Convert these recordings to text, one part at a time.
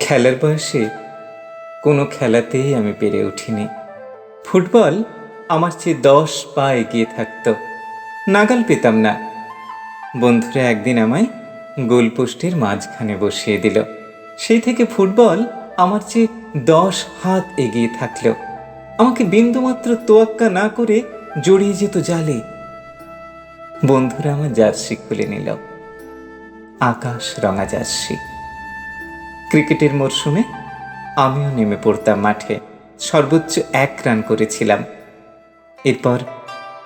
খেলার বয়সে কোনো খেলাতেই আমি পেরে উঠিনি। ফুটবল আমার চেয়ে দশ পা এগিয়ে থাকতো। নাগাল পেতাম না। বন্ধুরা একদিন আমায় গোলপোস্টের মাঝখানে বসিয়ে দিল। সেই থেকে ফুটবল আমার চেয়ে দশ হাত এগিয়ে থাকল। আমাকে বিন্দুমাত্র তোয়াক্কা না করে জড়িয়ে যেত জালে। বন্ধুরা আমার জার্সি খুলে নিল। আকাশ রঙা জার্সি। ক্রিকেটের মরশুমে আমিও নেমে পড়তাম মাঠে। সর্বোচ্চ এক রান করেছিলাম। এরপর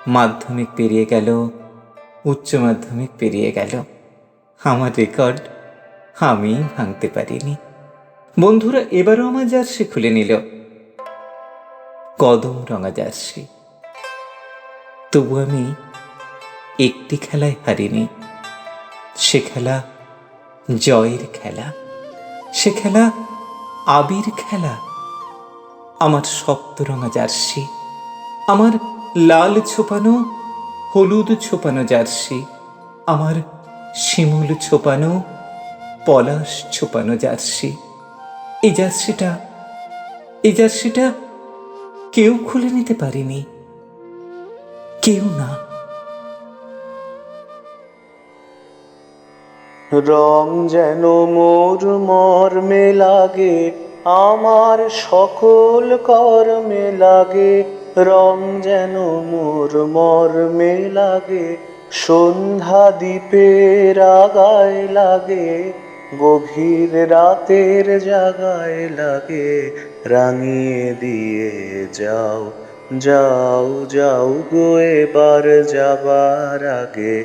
মাধ্যমিক পেরিয়ে গেল, উচ্চ মাধ্যমিক পেরিয়ে গেল। আমার রেকর্ড আমি ভাঙতে পারিনি। বন্ধুরা, এবারও আমার জার্সি খুলে নিল। কদম রঙা জার্সি। তবু আমি একটি খেলায় হারিনি। সে খেলা জয়ের খেলা। সে খেলা আবির খেলা। আমার সপ্তরঙা জার্সি, আমার লাল ছোপানো, হলুদ ছোপানো জার্সি, আমার শিমুল ছোপানো, পলাশ ছোপানো জার্সি। এই জার্সিটা এই জার্সিটা কেউ খুলে নিতে পারেনি, কেউ না। রং যেন মোর মর্মে লাগে, আমার সকল কর্মে লাগে। রং যেন মোর মর্মে লাগে, সন্ধ্যা দ্বীপের আগায় লাগে, গভীর রাতের জাগায় লাগে। রাঙিয়ে দিয়ে যাও যাও যাও গো, এবার যাবার আগে।